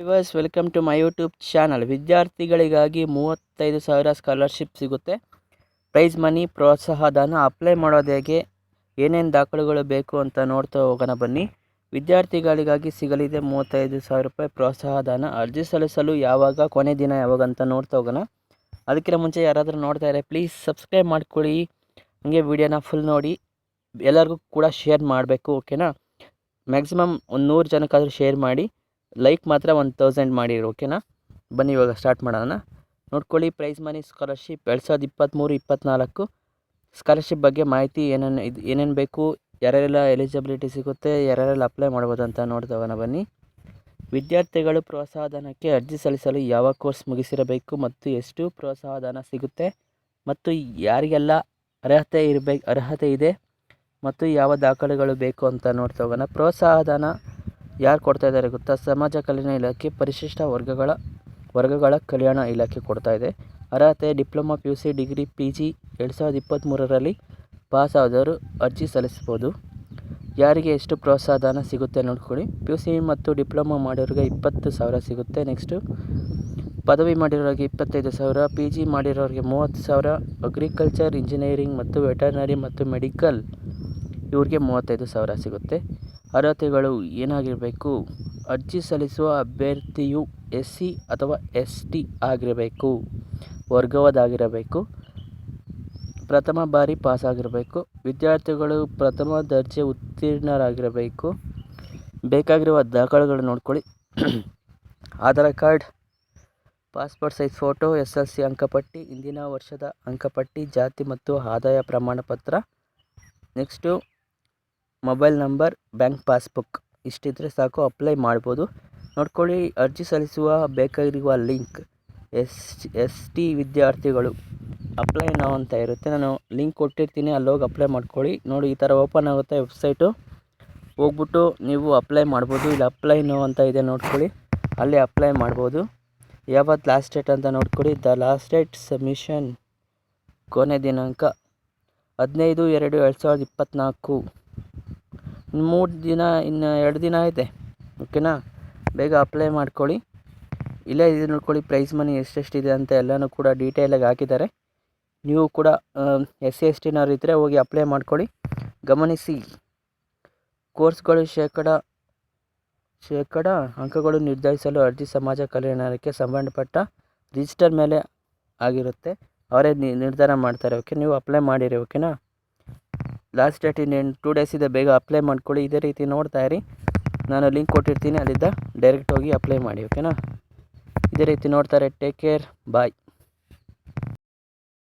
Viewers welcome to my YouTube channel ವಿದ್ಯಾರ್ಥಿಗಳಿಗಾಗಿ ಮೂವತ್ತೈದು ಸಾವಿರ ಸ್ಕಾಲರ್ಶಿಪ್ ಸಿಗುತ್ತೆ. ಪ್ರೈಸ್ ಮನಿ ಪ್ರೋತ್ಸಾಹಧನ ಅಪ್ಲೈ ಮಾಡೋದು ಹೇಗೆ? ಏನೇನು ದಾಖಲೆಗಳು ಬೇಕು ಅಂತ ನೋಡ್ತಾ ಹೋಗೋಣ ಬನ್ನಿ. ವಿದ್ಯಾರ್ಥಿಗಳಿಗಾಗಿ ಸಿಗಲಿದೆ ಮೂವತ್ತೈದು ಸಾವಿರ ರೂಪಾಯಿ ಪ್ರೋತ್ಸಾಹಧನ ಅರ್ಜಿ ಸಲ್ಲಿಸಲು ಯಾವಾಗ, ಕೊನೆ ದಿನ ಯಾವಾಗ ಅಂತ ನೋಡ್ತಾ ಹೋಗೋಣ. ಅದಕ್ಕಿಂತ ಮುಂಚೆ ಯಾರಾದರೂ ನೋಡ್ತಾ ಇದ್ದಾರೆ ಪ್ಲೀಸ್ ಸಬ್ಸ್ಕ್ರೈಬ್ ಮಾಡ್ಕೊಳ್ಳಿ. ಹಾಗೆ ವಿಡಿಯೋನ ಫುಲ್ ನೋಡಿ. ಎಲ್ಲರಿಗೂ ಕೂಡ ಶೇರ್ ಮಾಡಬೇಕು ಓಕೆನಾ ಮ್ಯಾಕ್ಸಿಮಮ್ ಒಂದು ನೂರು ಜನಕ್ಕಾದರೂ ಶೇರ್ ಮಾಡಿ. ಲೈಕ್ ಮಾತ್ರ ಒನ್ ತೌಸಂಡ್ ಮಾಡಿರಿ ಓಕೆನಾ ಬನ್ನಿ ಇವಾಗ ಸ್ಟಾರ್ಟ್ ಮಾಡೋಣ. ನೋಡ್ಕೊಳ್ಳಿ ಪ್ರೈಸ್ ಮನಿ ಸ್ಕಾಲರ್ಶಿಪ್ ಎರಡು ಸಾವಿರದ ಇಪ್ಪತ್ತ್ಮೂರು ಇಪ್ಪತ್ತ್ನಾಲ್ಕು ಸ್ಕಾಲರ್ಶಿಪ್ ಬಗ್ಗೆ ಮಾಹಿತಿ ಏನೇನು ಇದು, ಏನೇನು ಬೇಕು, ಯಾರ್ಯಾರೆಲ್ಲ ಎಲಿಜಿಬಿಲಿಟಿ ಸಿಗುತ್ತೆ, ಯಾರ್ಯಾರೆಲ್ಲ ಅಪ್ಲೈ ಮಾಡ್ಬೋದು ಅಂತ ನೋಡ್ತವನ ಬನ್ನಿ. ವಿದ್ಯಾರ್ಥಿಗಳು ಪ್ರೋತ್ಸಾಹಧನಕ್ಕೆ ಅರ್ಜಿ ಸಲ್ಲಿಸಲು ಯಾವ ಕೋರ್ಸ್ ಮುಗಿಸಿರಬೇಕು ಮತ್ತು ಎಷ್ಟು ಪ್ರೋತ್ಸಾಹಧನ ಸಿಗುತ್ತೆ ಮತ್ತು ಯಾರಿಗೆಲ್ಲ ಅರ್ಹತೆ ಇರಬೇಕು ಅರ್ಹತೆ ಇದೆ ಮತ್ತು ಯಾವ ದಾಖಲೆಗಳು ಬೇಕು ಅಂತ ನೋಡ್ತಾ ಹೋಗೋಣ ಪ್ರೋತ್ಸಾಹಧನ ಯಾರು ಕೊಡ್ತಾ ಇದ್ದಾರೆ ಗೊತ್ತಾ? ಸಮಾಜ ಕಲ್ಯಾಣ ಇಲಾಖೆ, ಪರಿಶಿಷ್ಟ ವರ್ಗಗಳ ವರ್ಗಗಳ ಕಲ್ಯಾಣ ಇಲಾಖೆ ಕೊಡ್ತಾ ಇದೆ. ಅರ್ಹತೆ, diploma, P U C, degree, P G, ಎರಡು ಸಾವಿರದ ಇಪ್ಪತ್ತ್ಮೂರರಲ್ಲಿ ಪಾಸ್ ಆದವರು ಅರ್ಜಿ ಸಲ್ಲಿಸ್ಬೋದು ಯಾರಿಗೆ ಎಷ್ಟು ಪ್ರೋತ್ಸಾಹಧನ ಸಿಗುತ್ತೆ ನೋಡ್ಕೊಳ್ಳಿ. ಪಿ ಯು ಸಿ ಮತ್ತು ಡಿಪ್ಲೊಮಾ ಮಾಡಿರೋರಿಗೆ ಇಪ್ಪತ್ತು ಸಾವಿರ ಸಿಗುತ್ತೆ. ನೆಕ್ಸ್ಟು, ಪದವಿ ಮಾಡಿರೋರಿಗೆ ಇಪ್ಪತ್ತೈದು ಸಾವಿರ, ಪಿ ಜಿ ಮಾಡಿರೋರಿಗೆ ಮೂವತ್ತು ಸಾವಿರ, ಅಗ್ರಿಕಲ್ಚರ್, ಇಂಜಿನಿಯರಿಂಗ್ ಮತ್ತು ವೆಟರ್ನರಿ ಮತ್ತು ಮೆಡಿಕಲ್ ಇವ್ರಿಗೆ ಮೂವತ್ತೈದು ಸಾವಿರ ಸಿಗುತ್ತೆ. ಅರ್ಹತೆಗಳು ಏನಾಗಿರಬೇಕು? ಅರ್ಜಿ ಸಲ್ಲಿಸುವ ಅಭ್ಯರ್ಥಿಯು ಎಸ್ ಸಿ ಅಥವಾ ಎಸ್ ಟಿ ಆಗಿರಬೇಕು. ವರ್ಗವದಾಗಿರಬೇಕು. ಪ್ರಥಮ ಬಾರಿ ಪಾಸಾಗಿರಬೇಕು. ವಿದ್ಯಾರ್ಥಿಗಳು ಪ್ರಥಮ ದರ್ಜೆ ಉತ್ತೀರ್ಣರಾಗಿರಬೇಕು. ಬೇಕಾಗಿರುವ ದಾಖಲೆಗಳು ನೋಡ್ಕೊಳ್ಳಿ. Aadhaar card, passport size photo, S L C ಅಂಕಪಟ್ಟಿ ಇಂದಿನ ವರ್ಷದ ಅಂಕಪಟ್ಟಿ, ಜಾತಿ ಮತ್ತು ಆದಾಯ ಪ್ರಮಾಣಪತ್ರ. Next mobile number, bank passbook ಇಷ್ಟಿದ್ರೆ ಸಾಕು, ಅಪ್ಲೈ ಮಾಡ್ಬೋದು. ನೋಡ್ಕೊಳ್ಳಿ, ಅರ್ಜಿ ಸಲ್ಲಿಸುವ ಬೇಕಾಗಿರುವ ಲಿಂಕ್. ಎಸ್ ಎಸ್ ಟಿ ವಿದ್ಯಾರ್ಥಿಗಳು, ಅಪ್ಲೈ ನಾವು ಅಂತ ಇರುತ್ತೆ. ನಾನು ಲಿಂಕ್ ಕೊಟ್ಟಿರ್ತೀನಿ ಅಲ್ಲಿ ಹೋಗಿ ಅಪ್ಲೈ ಮಾಡ್ಕೊಳ್ಳಿ. ನೋಡಿ, ಈ ಥರ ಓಪನ್ ಆಗುತ್ತೆ ವೆಬ್ಸೈಟು. ಹೋಗ್ಬಿಟ್ಟು ನೀವು ಅಪ್ಲೈ ಮಾಡ್ಬೋದು. ಇಲ್ಲಿ ಅಪ್ಲೈ ನೋ ಅಂತ ಇದೆ, ನೋಡ್ಕೊಳ್ಳಿ. ಅಲ್ಲಿ ಅಪ್ಲೈ ಮಾಡ್ಬೋದು. ಯಾವತ್ತು ಲಾಸ್ಟ್ ಡೇಟ್ ಅಂತ ನೋಡ್ಕೊಳ್ಳಿ. ದ ಲಾಸ್ಟ್ ಡೇಟ್ ಸಬ್ಮಿಷನ್ ಕೊನೆ ದಿನಾಂಕ ಹದಿನೈದು ಎರಡು ಎರಡು ಸಾವಿರದ ಇಪ್ಪತ್ತ್ನಾಲ್ಕು ಮೂರು ದಿನ, ಇನ್ನು ಎರಡು ದಿನ ಇದೆ ಓಕೆನಾ? ಬೇಗ ಅಪ್ಲೈ ಮಾಡ್ಕೊಳ್ಳಿ. ಇಲ್ಲೇ ಇದು ನೋಡ್ಕೊಳ್ಳಿ ಪ್ರೈಸ್ ಮನಿ ಎಷ್ಟೆಷ್ಟಿದೆ ಅಂತ ಎಲ್ಲನೂ ಕೂಡ ಡೀಟೇಲಾಗಿ ಹಾಕಿದ್ದಾರೆ. ನೀವು ಕೂಡ ಎಸ್ ಸಿ ಎಸ್ ಟಿನವ್ರು ಇದ್ದರೆ ಹೋಗಿ ಅಪ್ಲೈ ಮಾಡ್ಕೊಳ್ಳಿ. ಗಮನಿಸಿ ಕೋರ್ಸ್ಗಳು ಶೇಕಡ ಶೇಕಡ ಅಂಕಗಳು ನಿರ್ಧರಿಸಲು ಅರ್ಜಿ ಸಮಾಜ ಕಲ್ಯಾಣಕ್ಕೆ ಸಂಬಂಧಪಟ್ಟ ರಿಜಿಸ್ಟರ್ ಮೇಲೆ ಆಗಿರುತ್ತೆ. ಅವರೇ ನಿರ್ಧಾರ ಮಾಡ್ತಾರೆ. ಓಕೆ ನೀವು ಅಪ್ಲೈ ಮಾಡಿರಿ. ಓಕೆನಾ ಲಾಸ್ಟ್ ಡೇಟ್ ಇನ್ನೇನು ಟೂ ಇದೆ, ಬೇಗ ಅಪ್ಲೈ ಮಾಡ್ಕೊಳ್ಳಿ, ಇದೇ ರೀತಿ ನೋಡ್ತಾ ಇರಿ. ನಾನು ಲಿಂಕ್ ಕೊಟ್ಟಿರ್ತೀನಿ ಅಲ್ಲಿದ್ದ ಡೈರೆಕ್ಟ್ ಹೋಗಿ ಅಪ್ಲೈ ಮಾಡಿ ಓಕೆನಾ ಇದೇ ರೀತಿ ನೋಡ್ತಾರೆ ಟೇಕ್ ಕೇರ್ ಬಾಯ್